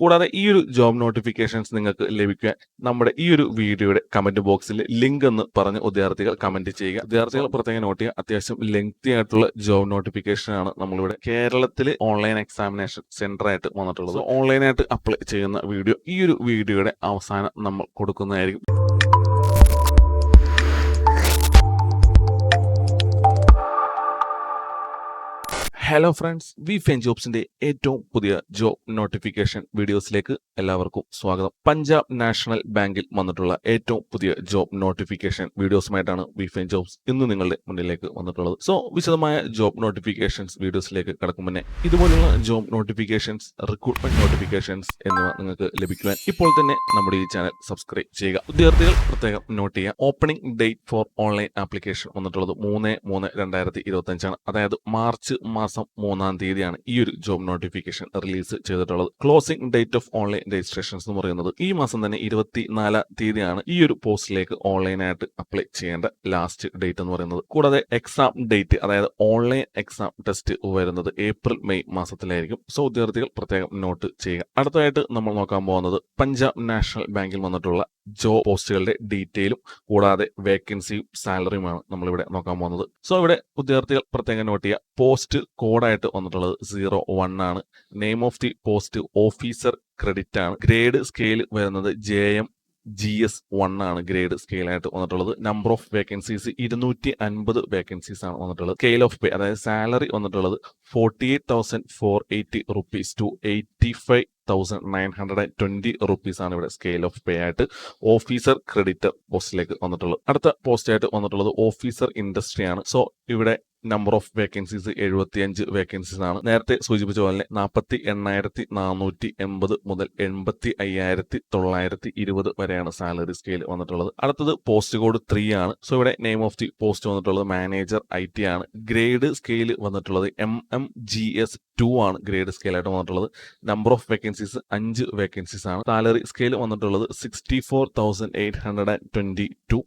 കൂടാതെ ഈ ഒരു ജോബ് നോട്ടിഫിക്കേഷൻസ് നിങ്ങൾക്ക് ലഭിക്കാൻ നമ്മുടെ ഈ ഒരു വീഡിയോയുടെ കമന്റ് ബോക്സിൽ ലിങ്ക് എന്ന് പറഞ്ഞ് വിദ്യാർത്ഥികൾ കമന്റ് ചെയ്യുക. വിദ്യാർത്ഥികൾ പ്രത്യേകം നോട്ട് ചെയ്യുക. അത്യാവശ്യം ലെങ്തി ആയിട്ടുള്ള ജോബ് നോട്ടിഫിക്കേഷൻ ആണ് നമ്മളിവിടെ കേരളത്തിൽ ഓൺലൈൻ എക്സാമിനേഷൻ സെന്റർ ആയിട്ട് വന്നിട്ടുള്ളത്. ഓൺലൈനായിട്ട് അപ്ലൈ ചെയ്യുന്ന വീഡിയോ ഈ ഒരു വീഡിയോയുടെ അവസാനം നമ്മൾ കൊടുക്കുന്നതായിരിക്കും. ഹലോ ഫ്രണ്ട്സ് വി ഫെൻ ജോബ്സിന്റെ ഏറ്റവും പുതിയ ജോബ് നോട്ടിഫിക്കേഷൻ വീഡിയോസിലേക്ക് എല്ലാവർക്കും സ്വാഗതം. പഞ്ചാബ് നാഷണൽ ബാങ്കിൽ വന്നിട്ടുള്ള ഏറ്റവും പുതിയ ജോബ് നോട്ടിഫിക്കേഷൻ വീഡിയോസുമായിട്ടാണ് വി ഫെൻ ജോബ്സ് ഇന്ന് നിങ്ങളുടെ മുന്നിലേക്ക് വന്നിട്ടുള്ളത്. സോ വിശദമായ ജോബ് നോട്ടിഫിക്കേഷൻസ് വീഡിയോസിലേക്ക് കടക്കും മുന്നേ ഇതുപോലുള്ള ജോബ് നോട്ടിഫിക്കേഷൻസ് റിക്രൂട്ട്മെന്റ് നോട്ടിഫിക്കേഷൻസ് എന്നിവ നിങ്ങൾക്ക് ലഭിക്കുവാൻ ഇപ്പോൾ തന്നെ നമ്മുടെ ഈ ചാനൽ സബ്സ്ക്രൈബ് ചെയ്യുക. വിദ്യാർത്ഥികൾ പ്രത്യേകം നോട്ട് ചെയ്യുക. Opening date for online application വന്നിട്ടുള്ളത് മൂന്ന് മൂന്ന് രണ്ടായിരത്തി ഇരുപത്തി അഞ്ചാണ് അതായത് മാർച്ച് മാസം മൂന്നാം തീയതിയാണ് ഈ ഒരു ജോബ് നോട്ടിഫിക്കേഷൻ റിലീസ് ചെയ്തിട്ടുള്ളത്. Closing date of online registrations എന്ന് പറയുന്നത് ഈ മാസം തന്നെ ഇരുപത്തിനാലാം തീയതിയാണ് ഈ ഒരു പോസ്റ്റിലേക്ക് ഓൺലൈനായിട്ട് അപ്ലൈ ചെയ്യേണ്ട ലാസ്റ്റ് ഡേറ്റ് എന്ന് പറയുന്നത്. കൂടാതെ എക്സാം ഡേറ്റ് അതായത് ഓൺലൈൻ എക്സാം ടെസ്റ്റ് വരുന്നത് ഏപ്രിൽ മെയ് മാസത്തിലായിരിക്കും. സോ ഉദ്യോഗാർത്ഥികൾ പ്രത്യേകം നോട്ട് ചെയ്യുക. അടുത്തതായിട്ട് നമ്മൾ നോക്കാൻ പോകുന്നത് പഞ്ചാബ് നാഷണൽ ബാങ്കിൽ വന്നിട്ടുള്ള ജോബ് പോസ്റ്റുകളുടെ ഡീറ്റെയിലും കൂടാതെ വേക്കൻസിയും സാലറിയുമാണ് നമ്മളിവിടെ നോക്കാൻ പോകുന്നത്. സോ ഇവിടെ വിദ്യാർത്ഥികൾ പ്രത്യേകം നോട്ട് ചെയ്യുക. പോസ്റ്റ് കോഡായിട്ട് വന്നിട്ടുള്ളത് സീറോ വൺ ആണ്. Name of the post officer credit ആണ്. ഗ്രേഡ് സ്കെയിൽ വരുന്നത് J M G S one ആണ് ഗ്രേഡ് സ്കെയിലായിട്ട് വന്നിട്ടുള്ളത്. നമ്പർ ഓഫ് വേക്കൻസീസ് ഇരുന്നൂറ്റി അൻപത് വേക്കൻസീസ് ആണ് വന്നിട്ടുള്ളത്. സ്കെയിൽ ഓഫ് പേ അതായത് സാലറി വന്നിട്ടുള്ളത് forty eight thousand four eighty rupees to eighty five thousand nine hundred and twenty rupees ആണ് ഇവിടെ സ്കെയിൽ ഓഫ് പേ ആയിട്ട് ഓഫീസർ ക്രെഡിറ്റർ പോസ്റ്റിലേക്ക് വന്നിട്ടുള്ളത്. അടുത്ത പോസ്റ്റ് ആയിട്ട് വന്നിട്ടുള്ളത് ഓഫീസർ ഇൻഡസ്ട്രി ആണ്. സോ ഇവിടെ നമ്പർ ഓഫ് വേക്കൻസീസ് എഴുപത്തിയഞ്ച് വേക്കൻസീസ് ആണ്. നേരത്തെ സൂചിപ്പിച്ച പോലെ നാൽപ്പത്തി എണ്ണായിരത്തി നാനൂറ്റി എൺപത് മുതൽ എൺപത്തി അയ്യായിരത്തി തൊള്ളായിരത്തി ഇരുപത് വരെയാണ് സാലറി സ്കെയിൽ വന്നിട്ടുള്ളത്. അടുത്തത് പോസ്റ്റ് കോഡ് ത്രീ ആണ്. സോ ഇവിടെ നെയിം ഓഫ് ദി പോസ്റ്റ് വന്നിട്ടുള്ളത് മാനേജർ ഐ ടി ആണ്. ഗ്രേഡ് സ്കെയിൽ വന്നിട്ടുള്ളത് M M G S two ആണ് ഗ്രേഡ് സ്കെയിൽ ആയിട്ട് വന്നിട്ടുള്ളത്. നമ്പർ ഓഫ് വേക്കൻസീസ് അഞ്ച് വേക്കൻസീസ് ആണ്. സാലറി സ്കെയിൽ വന്നിട്ടുള്ളത് sixty four thousand eight hundred and twenty to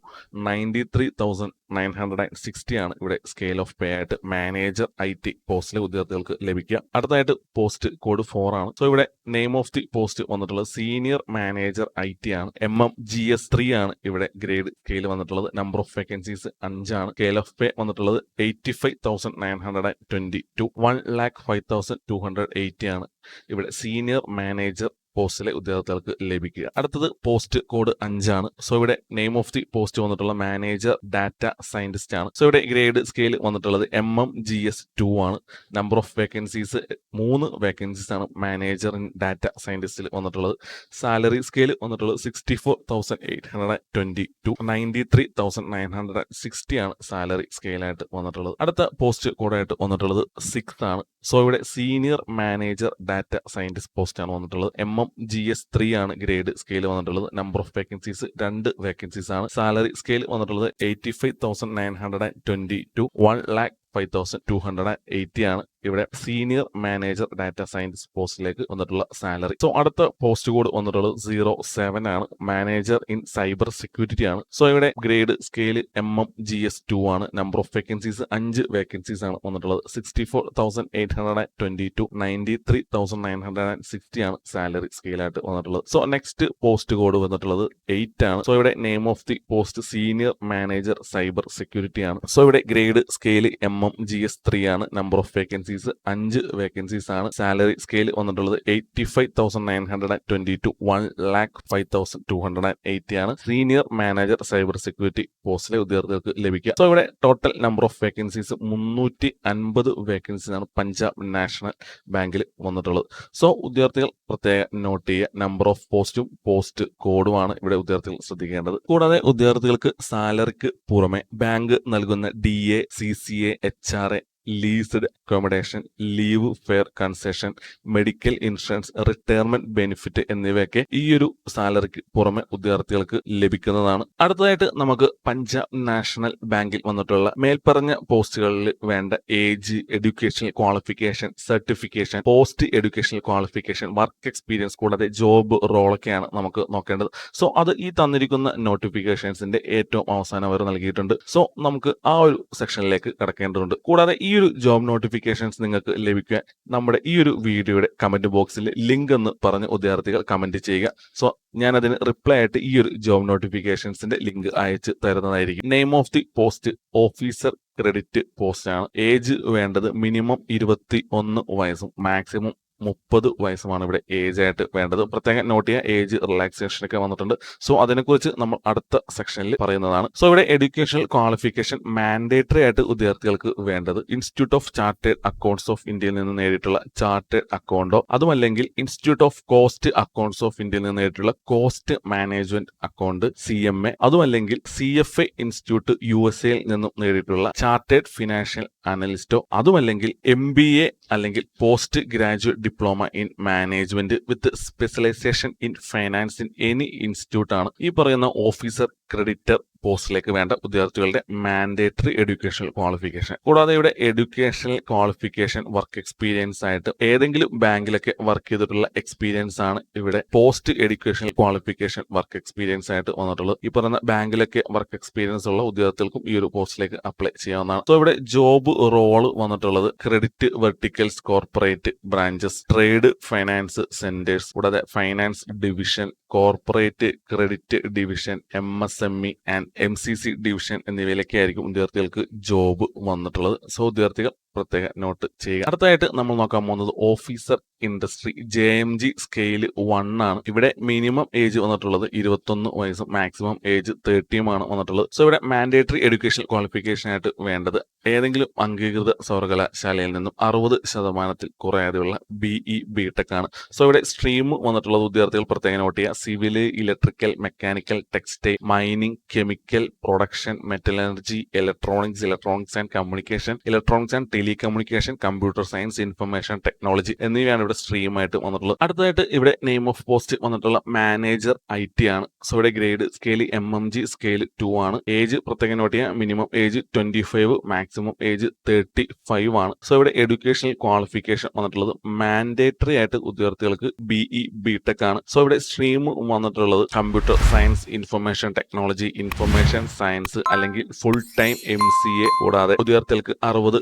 ninety three thousand nine hundred and sixty ആണ് ഇവിടെ സ്കെയിൽ ഓഫ് പേ ആയിട്ട് മാനേജർ ഐ ടി പോസ്റ്റിലെ ഉദ്യോഗാർത്ഥികൾക്ക് ലഭിക്കുക. അടുത്തതായിട്ട് പോസ്റ്റ് കോഡ് ഫോർ ആണ്. സോ ഇവിടെ നെയിം ഓഫ് ദി പോസ്റ്റ് വന്നിട്ടുള്ളത് സീനിയർ മാനേജർ ഐ ടി ആണ്. M M G S three ആണ് ഇവിടെ ഗ്രേഡ് സ്കെയിൽ വന്നിട്ടുള്ളത്. നമ്പർ ഓഫ് വേക്കൻസീസ് അഞ്ചാണ് സ്കെയിൽ ഓഫ് പേ വന്നിട്ടുള്ളത് eighty five thousand nine hundred and twenty to one lakh five thousand two hundred eighty ആണ്. ഇവിടെ senior manager പോസ്റ്റിലെ ഉദ്യോഗാർത്ഥികൾക്ക് ലഭിക്കുക. അടുത്തത് പോസ്റ്റ് കോഡ് അഞ്ചാണ്. സോ ഇവിടെ നെയിം ഓഫ് ദി പോസ്റ്റ് വന്നിട്ടുള്ള മാനേജർ ഡാറ്റ സയന്റിസ്റ്റ് ആണ്. സോ ഇവിടെ ഗ്രേഡ് സ്കെയിൽ വന്നിട്ടുള്ളത് M M G S two ആണ്. നമ്പർ ഓഫ് വേക്കൻസീസ് മൂന്ന് വേക്കൻസീസ് ആണ് മാനേജർ ഇൻ ഡാറ്റ സയന്റിസ്റ്റിൽ വന്നിട്ടുള്ളത്. സാലറി സ്കെയിൽ വന്നിട്ടുള്ളത് sixty four thousand eight hundred twenty to ninety three thousand nine hundred sixty ആണ് സാലറി സ്കെയിലായിട്ട് വന്നിട്ടുള്ളത്. അടുത്ത പോസ്റ്റ് കോഡായിട്ട് വന്നിട്ടുള്ളത് സിക്സ് ആണ്. സോ ഇവിടെ senior manager data scientist post ആണ് വന്നിട്ടുള്ളത്. M M G S three ആണ് ഗ്രേഡ് സ്കെയിൽ വന്നിട്ടുള്ളത്. നമ്പർ ഓഫ് വേക്കൻസീസ് രണ്ട് വേക്കൻസീസ് ആണ്. സാലറി സ്കെയിൽ വന്നിട്ടുള്ളത് eighty five thousand nine hundred and twenty to one lakh five thousand two hundred and eighty ആണ്. ഇവിടെ senior manager data science പോസ്റ്റിലേക്ക് വന്നിട്ടുള്ള salary so അടുത്ത പോസ്റ്റ് കോഡ് വന്നിട്ടുള്ളത് സീറോ സെവൻ ആണ്. മാനേജർ ഇൻ സൈബർ സെക്യൂരിറ്റി ആണ്. So ഇവിടെ grade scale M M G S two ആണ്. നമ്പർ ഓഫ് വേക്കൻസീസ് അഞ്ച് വേക്കൻസീസ് ആണ് വന്നിട്ടുള്ളത്. Sixty four thousand eight hundred and twenty to ninety three thousand nine hundred and sixty ആണ് salary സ്കെയിലായിട്ട് വന്നിട്ടുള്ളത്. So next post code വന്നിട്ടുള്ളത് eight ആണ്. So ഇവിടെ name of the post senior manager cyber security ആണ്. So ഇവിടെ grade scale M M G S three ആണ്. Number of vacancies അഞ്ച് വേക്കൻസീസ് ആണ് സാലറി സ്കെയിൽ വന്നിട്ടുള്ളത് eighty five thousand nine hundred and twenty to one lakh five thousand two hundred and eighty ആണ് senior manager cyber security പോസ്റ്റിലെ ഉദ്യോഗാർത്ഥികൾക്ക് ലഭിക്കുക. So ഇവിടെ total number of vacancies മുന്നൂറ്റി അൻപത് വേക്കൻസീസ് ആണ് പഞ്ചാബ് നാഷണൽ ബാങ്കിൽ വന്നിട്ടുള്ളത്. സോ ഉദ്യോഗാർത്ഥികൾ പ്രത്യേക നോട്ട് ചെയ്യുക. നമ്പർ ഓഫ് പോസ്റ്റും പോസ്റ്റ് കോഡുമാണ് ഇവിടെ ഉദ്യോഗാർത്ഥികൾ ശ്രദ്ധിക്കേണ്ടത്. കൂടാതെ ഉദ്യോഗാർത്ഥികൾക്ക് സാലറിക്ക് പുറമെ ബാങ്ക് നൽകുന്ന D A C C A H R A leased accommodation leave fare concession medical insurance retirement benefit എന്നിവയൊക്കെ ഈ ഒരു സാലറിക്ക് പുറമെ ഉദ്യോഗാർത്ഥികൾക്ക് ലഭിക്കുന്നതാണ്. അടുത്തതായിട്ട് നമുക്ക് പഞ്ചാബ് നാഷണൽ ബാങ്കിൽ വന്നിട്ടുള്ള മേൽപ്പറഞ്ഞ പോസ്റ്റുകളിൽ വേണ്ട age educational qualification certification post educational qualification work experience കൂടാതെ ജോബ് റോളൊക്കെയാണ് നമുക്ക് നോക്കേണ്ടത്. സോ അത് ഈ തന്നിരിക്കുന്ന നോട്ടിഫിക്കേഷൻസിന്റെ ഏറ്റവും അവസാനം അവർ നൽകിയിട്ടുണ്ട്. സോ നമുക്ക് ആ ഒരു സെക്ഷനിലേക്ക് കടക്കേണ്ടതുണ്ട്. കൂടാതെ ഈ ഒരു ജോബ് നോട്ടിഫിക്കേഷൻസ് നിങ്ങൾക്ക് ലഭിക്കാൻ നമ്മുടെ ഈ ഒരു വീഡിയോയുടെ കമന്റ് ബോക്സിൽ ലിങ്ക് എന്ന് പറഞ്ഞ് വിദ്യാർത്ഥികൾ കമന്റ് ചെയ്യുക. സോ ഞാൻ അതിന് റിപ്ലൈ ആയിട്ട് ഈ ഒരു ജോബ് നോട്ടിഫിക്കേഷൻസിന്റെ ലിങ്ക് അയച്ച് തരുന്നതായിരിക്കും. Name of the post officer credit post ആണ്. ഏജ് വേണ്ടത് മിനിമം ഇരുപത്തി ഒന്ന് വയസ്സും മാക്സിമം മുപ്പത് വയസ്സുമാണ് ഇവിടെ ഏജ് ആയിട്ട് വേണ്ടത്. പ്രത്യേകം നോട്ട് ചെയ്യുക ഏജ് റിലാക്സേഷൻ ഒക്കെ വന്നിട്ടുണ്ട്. സോ അതിനെക്കുറിച്ച് നമ്മൾ അടുത്ത സെക്ഷനിൽ പറയുന്നതാണ്. സോ ഇവിടെ എഡ്യൂക്കേഷണൽ ക്വാളിഫിക്കേഷൻ മാൻഡേറ്ററി ആയിട്ട് വിദ്യാർത്ഥികൾക്ക് വേണ്ടത് institute of chartered accounts of ഇന്ത്യയിൽ നിന്ന് നേരിട്ടുള്ള ചാർട്ടേഡ് അക്കൗണ്ടോ അതുമല്ലെങ്കിൽ institute of cost accounts of ഇന്ത്യയിൽ നിന്ന് നേരിട്ടുള്ള cost management account C M A അതുമല്ലെങ്കിൽ C F A institute U S എയിൽ നിന്നും നേരിട്ടുള്ള ചാർട്ടേഡ് ഫിനാൻഷ്യൽ അനലിസ്റ്റോ അതുമല്ലെങ്കിൽ എം ബി എ അല്ലെങ്കിൽ post graduate diploma in management with specialisation in finance in any institute ആണ്. ഈ പറയുന്ന ഓഫീസർ ക്രെഡിറ്റർ പോസ്റ്റിലേക്ക് വേണ്ട ഉദ്യോഗാർത്ഥികളുടെ മാൻഡേറ്ററി എഡ്യൂക്കേഷണൽ ക്വാളിഫിക്കേഷൻ കൂടാതെ ഇവിടെ എഡ്യൂക്കേഷണൽ ക്വാളിഫിക്കേഷൻ വർക്ക് എക്സ്പീരിയൻസ് ആയിട്ട് ഏതെങ്കിലും ബാങ്കിലൊക്കെ വർക്ക് ചെയ്തിട്ടുള്ള എക്സ്പീരിയൻസ് ആണ് ഇവിടെ post educational qualification work experience ആയിട്ട് വന്നിട്ടുള്ളത്. ഈ പറയുന്ന ബാങ്കിലൊക്കെ വർക്ക് എക്സ്പീരിയൻസ് ഉള്ള ഉദ്യോഗാർത്ഥികൾക്കും ഈ ഒരു പോസ്റ്റിലേക്ക് അപ്ലൈ ചെയ്യാവുന്നതാണ്. സോ ഇവിടെ ജോബ് റോൾ വന്നിട്ടുള്ളത് credit verticals corporate branches trade finance centres കൂടാതെ finance division corporate credit division M S M E and M C C division എന്നിവയിലൊക്കെ ആയിരിക്കും വിദ്യാർത്ഥികൾക്ക് ജോബ് വന്നിട്ടുള്ളത്. സോ വിദ്യാർത്ഥികൾ പ്രത്യേക നോട്ട് ചെയ്യുക. അടുത്തായിട്ട് നമ്മൾ നോക്കാൻ പോകുന്നത് officer industry J M G scale one ആണ്. ഇവിടെ മിനിമം ഏജ് വന്നിട്ടുള്ളത് ഇരുപത്തൊന്ന് വയസ്സും മാക്സിമം ഏജ് തേർട്ടിയുമാണ് വന്നിട്ടുള്ളത്. സോ ഇവിടെ മാൻഡേറ്ററി എഡ്യൂക്കേഷൻ ക്വാളിഫിക്കേഷൻ ആയിട്ട് വേണ്ടത് ഏതെങ്കിലും അംഗീകൃത സർവകലാശാലയിൽ നിന്നും അറുപത് ശതമാനത്തിൽ കുറയാതെയുള്ള ബിഇ ബി ടെക് ആണ്. സോ ഇവിടെ സ്ട്രീം വന്നിട്ടുള്ളത് വിദ്യാർത്ഥികൾ പ്രത്യേകം നോട്ട് ചെയ്യുക. Civil electrical mechanical textile mining chemical production metal energy electronics electronics and communication electronics and telecommunication computer science information technology എന്നിവയാണ് ഇവിടെ സ്ട്രീം ആയിട്ട് വന്നിട്ടുള്ളത്. അടുത്തതായിട്ട് ഇവിടെ നെയിം ഓഫ് പോസ്റ്റ് വന്നിട്ടുള്ള മാനേജർ ഐ ടി ആണ്. സോ ഇവിടെ grade scale M M G scale two ആണ്. ഏജ് പ്രത്യേകം നോട്ട് ചെയ്യാം minimum age twenty five maximum age thirty five ആണ്. സോ ഇവിടെ എഡ്യൂക്കേഷണൽ ക്വാളിഫിക്കേഷൻ വന്നിട്ടുള്ളത്. മാൻഡേറ്ററി ആയിട്ട് ഉദ്യോഗാർത്ഥികൾക്ക് ബിഇ ബി ടെക് ആണ്. സോ ഇവിടെ സ്ട്രീം വന്നിട്ടുള്ളത് computer science information technology information science അല്ലെങ്കിൽ full time M C A കൂടാതെ ഉദ്യോഗാർത്ഥികൾക്ക് അറുപത്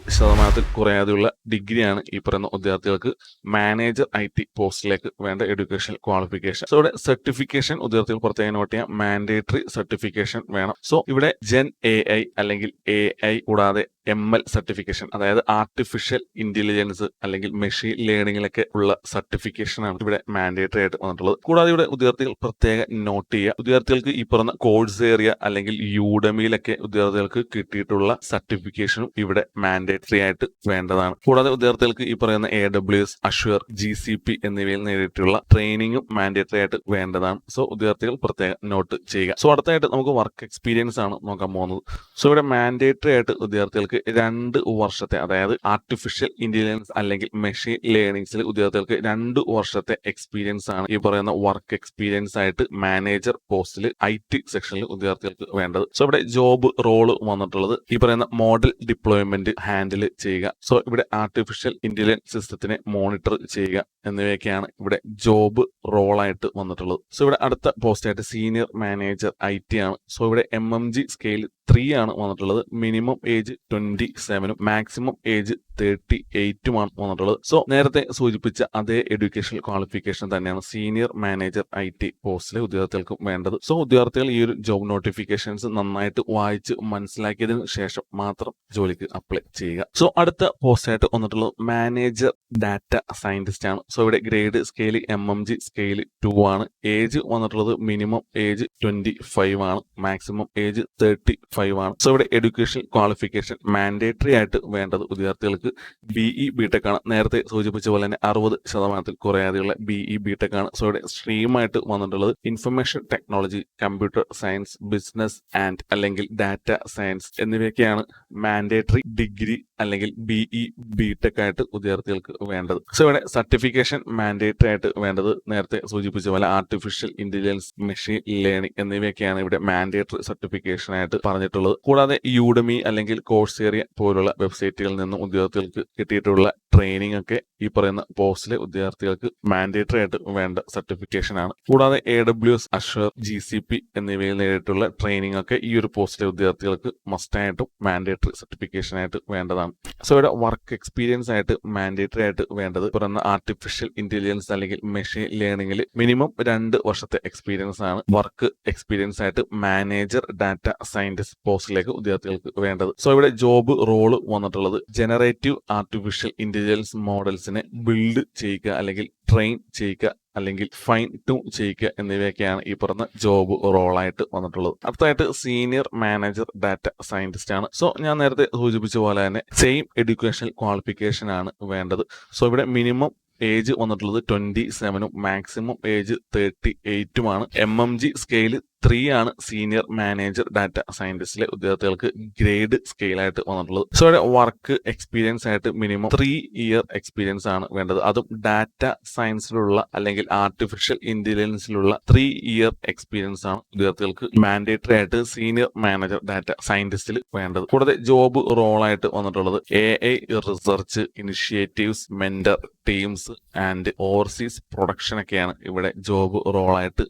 ശതമാനത്തിൽ കുറയാതെയുള്ള ഡിഗ്രിയാണ് ഈ പറയുന്ന ഉദ്യോഗാർത്ഥികൾക്ക് മാനേജർ ഐ ടി പോസ്റ്റിലേക്ക് വേണ്ട എഡ്യൂക്കേഷൻ ക്വാളിഫിക്കേഷൻ. സോ ഇവിടെ സർട്ടിഫിക്കേഷൻ ഉദ്യോഗാർത്ഥികൾ പ്രത്യേകം നോട്ട് ചെയ്യാം. മാൻഡേറ്ററി സർട്ടിഫിക്കേഷൻ വേണം. സോ ഇവിടെ ജെൻ എ ഐ അല്ലെങ്കിൽ എ ഐ കൂടാതെ എം എൽ സർട്ടിഫിക്കേഷൻ അതായത് ആർട്ടിഫിഷ്യൽ ഇന്റലിജൻസ് അല്ലെങ്കിൽ മെഷീൻ ലേണിംഗിലൊക്കെ ഉള്ള സർട്ടിഫിക്കേഷൻ ആണ് ഇവിടെ മാൻഡേറ്ററി ആയിട്ട് വന്നിട്ടുള്ളത്. കൂടാതെ ഇവിടെ വിദ്യാർത്ഥികൾ പ്രത്യേകം നോട്ട് ചെയ്യുക. വിദ്യാർത്ഥികൾക്ക് ഈ പറഞ്ഞ കോഴ്സ് ഏറിയ അല്ലെങ്കിൽ യൂഡമിയിലൊക്കെ വിദ്യാർത്ഥികൾക്ക് കിട്ടിയിട്ടുള്ള സർട്ടിഫിക്കേഷനും ഇവിടെ മാൻഡേറ്ററി ആയിട്ട് വേണ്ടതാണ്. കൂടാതെ വിദ്യാർത്ഥികൾക്ക് ഈ പറയുന്ന A W S azure G C P എന്നിവയിൽ നേരിട്ടുള്ള ട്രെയിനിങ്ങും മാൻഡേറ്ററി ആയിട്ട് വേണ്ടതാണ്. സോ വിദ്യാർത്ഥികൾ പ്രത്യേകം നോട്ട് ചെയ്യുക. സോ അടുത്തായിട്ട് നമുക്ക് വർക്ക് എക്സ്പീരിയൻസ് ആണ് നോക്കാൻ പോകുന്നത്. സോ ഇവിടെ മാൻഡേറ്ററി ആയിട്ട് വിദ്യാർത്ഥികൾക്ക് രണ്ട് വർഷത്തെ അതായത് ആർട്ടിഫിഷ്യൽ ഇന്റലിജൻസ് അല്ലെങ്കിൽ മെഷീൻ ലേണിംഗ്സിൽ ഉദ്യോഗാർത്ഥികൾക്ക് രണ്ട് വർഷത്തെ എക്സ്പീരിയൻസ് ആണ് ഈ പറയുന്ന വർക്ക് എക്സ്പീരിയൻസ് ആയിട്ട് മാനേജർ പോസ്റ്റിൽ ഐ ടി സെക്ഷനിൽ ഉദ്യോഗാർത്ഥികൾക്ക് വേണ്ടത്. സോ ഇവിടെ ജോബ് റോൾ വന്നിട്ടുള്ളത് ഈ പറയുന്ന മോഡൽ ഡിപ്ലോയ്മെന്റ് ഹാൻഡിൽ ചെയ്യുക. സോ ഇവിടെ ആർട്ടിഫിഷ്യൽ ഇന്റലിജൻസ് സിസ്റ്റത്തിനെ മോണിറ്റർ ചെയ്യുക എന്നിവയൊക്കെയാണ് ഇവിടെ ജോബ് റോളായിട്ട് വന്നിട്ടുള്ളത്. സോ ഇവിടെ അടുത്ത പോസ്റ്റ് ആയിട്ട് സീനിയർ മാനേജർ ഐ ടി ആണ്. സോ ഇവിടെ M M G scale three ആണ് വന്നിട്ടുള്ളത്. മിനിമം ഏജ് ട്വന്റി സെവനും മാക്സിമം ഏജ് തേർട്ടി എയ്റ്റുമാണ് വന്നിട്ടുള്ളത്. സോ നേരത്തെ സൂചിപ്പിച്ച അതേ എഡ്യൂക്കേഷണൽ ക്വാളിഫിക്കേഷൻ തന്നെയാണ് സീനിയർ മാനേജർ ഐ ടി പോസ്റ്റിലെ ഉദ്യോഗാർത്ഥികൾക്കും വേണ്ടത്. സോ ഉദ്യോഗാർത്ഥികൾ ഈ ഒരു ജോബ് നോട്ടിഫിക്കേഷൻസ് നന്നായിട്ട് വായിച്ച് മനസ്സിലാക്കിയതിനു ശേഷം മാത്രം ജോലിക്ക് അപ്ലൈ ചെയ്യുക. സോ അടുത്ത പോസ്റ്റ് ആയിട്ട് വന്നിട്ടുള്ളത് മാനേജർ ഡാറ്റ സയന്റിസ്റ്റ് ആണ്. സോ ഇവിടെ grade scale M M G scale two ആണ്. ഏജ് വന്നിട്ടുള്ളത് മിനിമം ഏജ് ട്വന്റി ഫൈവ് ആണ്. മാക്സിമം ഏജ് തേർട്ടി ഫൈവ് ആണ്. സോ ഇവിടെ എഡ്യൂക്കേഷൻ ക്വാളിഫിക്കേഷൻ മാൻഡേറ്ററി ആയിട്ട് വേണ്ടത് വിദ്യാർത്ഥികൾക്ക് ബിഇ ബി ടെക് ആണ്. നേരത്തെ സൂചിപ്പിച്ച പോലെ തന്നെ അറുപത് ശതമാനത്തിൽ കുറയാതെയുള്ള ബിഇ ബി ടെക് ആണ്. സോ ഇവിടെ സ്ട്രീം ആയിട്ട് വന്നിട്ടുള്ളത് information technology computer science business and അല്ലെങ്കിൽ ഡാറ്റ സയൻസ് എന്നിവയൊക്കെയാണ് മാൻഡേറ്ററി ഡിഗ്രി അല്ലെങ്കിൽ ബിഇ ബി ടെക് ആയിട്ട് വിദ്യാർത്ഥികൾക്ക് വേണ്ടത്. സോ ഇവിടെ സർട്ടിഫിക്കേഷൻ മാൻഡേറ്ററി ആയിട്ട് വേണ്ടത് നേരത്തെ സൂചിപ്പിച്ച പോലെ ആർട്ടിഫിഷ്യൽ ഇന്റലിജൻസ് മെഷീൻ ലേണിംഗ് എന്നിവയൊക്കെയാണ് ഇവിടെ മാൻഡേറ്ററി സർട്ടിഫിക്കേഷൻ ആയിട്ട് പറഞ്ഞിട്ടുള്ളത്. കൂടാതെ യൂഡമി അല്ലെങ്കിൽ കോഴ്സ് ഏരിയ പോലുള്ള വെബ്സൈറ്റുകളിൽ നിന്നും ഉദ്യോഗാർത്ഥികൾക്ക് കിട്ടിയിട്ടുള്ള ട്രെയിനിങ് ഒക്കെ ഈ പറയുന്ന പോസ്റ്റിലെ ഉദ്യോഗാർത്ഥികൾക്ക് മാൻഡേറ്ററി ആയിട്ട് വേണ്ട സർട്ടിഫിക്കേഷൻ ആണ്. കൂടാതെ A W S azure G C P എന്നിവയിൽ നേരിട്ടുള്ള ട്രെയിനിങ് ഒക്കെ ഈ ഒരു പോസ്റ്റിലെ ഉദ്യോഗാർത്ഥികൾക്ക് മസ്റ്റായിട്ടും മാൻഡേറ്ററി സർട്ടിഫിക്കേഷൻ ആയിട്ട് വേണ്ടതാണ്. സോ ഇവിടെ വർക്ക് എക്സ്പീരിയൻസ് ആയിട്ട് മാൻഡേറ്ററി ആയിട്ട് വേണ്ടത് പറയുന്ന ആർട്ടിഫിഷ്യൽ ഇന്റലിജൻസ് അല്ലെങ്കിൽ മെഷീൻ ലേണിംഗിൽ മിനിമം രണ്ട് വർഷത്തെ എക്സ്പീരിയൻസ് ആണ് വർക്ക് എക്സ്പീരിയൻസ് ആയിട്ട് മാനേജർ ഡാറ്റ സയന്റിസ്റ്റ് പോസ്റ്റിലേക്ക് വിദ്യാർത്ഥികൾക്ക് വേണ്ടത്. സോ ഇവിടെ ജോബ് റോൾ വന്നിട്ടുള്ളത് ജനറേറ്റീവ് ആർട്ടിഫിഷ്യൽ ഇന്റലിജൻസ് മോഡൽസിനെ ബിൽഡ് ചെയ്യുക അല്ലെങ്കിൽ ട്രെയിൻ ചെയ്യുക അല്ലെങ്കിൽ ഫൈൻ ട്യൂൺ ചെയ്യുക എന്നിവയൊക്കെയാണ് ഈ പറഞ്ഞ ജോബ് റോളായിട്ട് വന്നിട്ടുള്ളത്. അടുത്തായിട്ട് സീനിയർ മാനേജർ ഡാറ്റ സയന്റിസ്റ്റ് ആണ്. സോ ഞാൻ നേരത്തെ സൂചിപ്പിച്ച പോലെ തന്നെ സെയിം എഡ്യൂക്കേഷണൽ ക്വാളിഫിക്കേഷൻ ആണ് വേണ്ടത്. സോ ഇവിടെ മിനിമം ഏജ് വന്നിട്ടുള്ളത് ട്വന്റി സെവനും maximum age thirty എയ്റ്റുമാണ് M M G scale three ആണ് സീനിയർ മാനേജർ ഡാറ്റ സയന്റിസ്റ്റിലെ ഉദ്യോഗാർത്ഥികൾക്ക് ഗ്രേഡ് സ്കെയിലായിട്ട് വന്നിട്ടുള്ളത്. സോ ഇവിടെ വർക്ക് എക്സ്പീരിയൻസ് ആയിട്ട് മിനിമം ത്രീ ഇയർ എക്സ്പീരിയൻസ് ആണ് വേണ്ടത്. അതും ഡാറ്റ സയൻസിലുള്ള അല്ലെങ്കിൽ ആർട്ടിഫിഷ്യൽ ഇന്റലിജൻസിലുള്ള ത്രീ ഇയർ എക്സ്പീരിയൻസ് ആണ് ഉദ്യോഗാർത്ഥികൾക്ക് മാൻഡേറ്ററി ആയിട്ട് സീനിയർ മാനേജർ ഡാറ്റ സയന്റിസ്റ്റിൽ വേണ്ടത്. കൂടാതെ ജോബ് റോളായിട്ട് വന്നിട്ടുള്ളത് A I research initiatives mentor teams and overseas production ഒക്കെയാണ് ഇവിടെ ജോബ് റോളായിട്ട്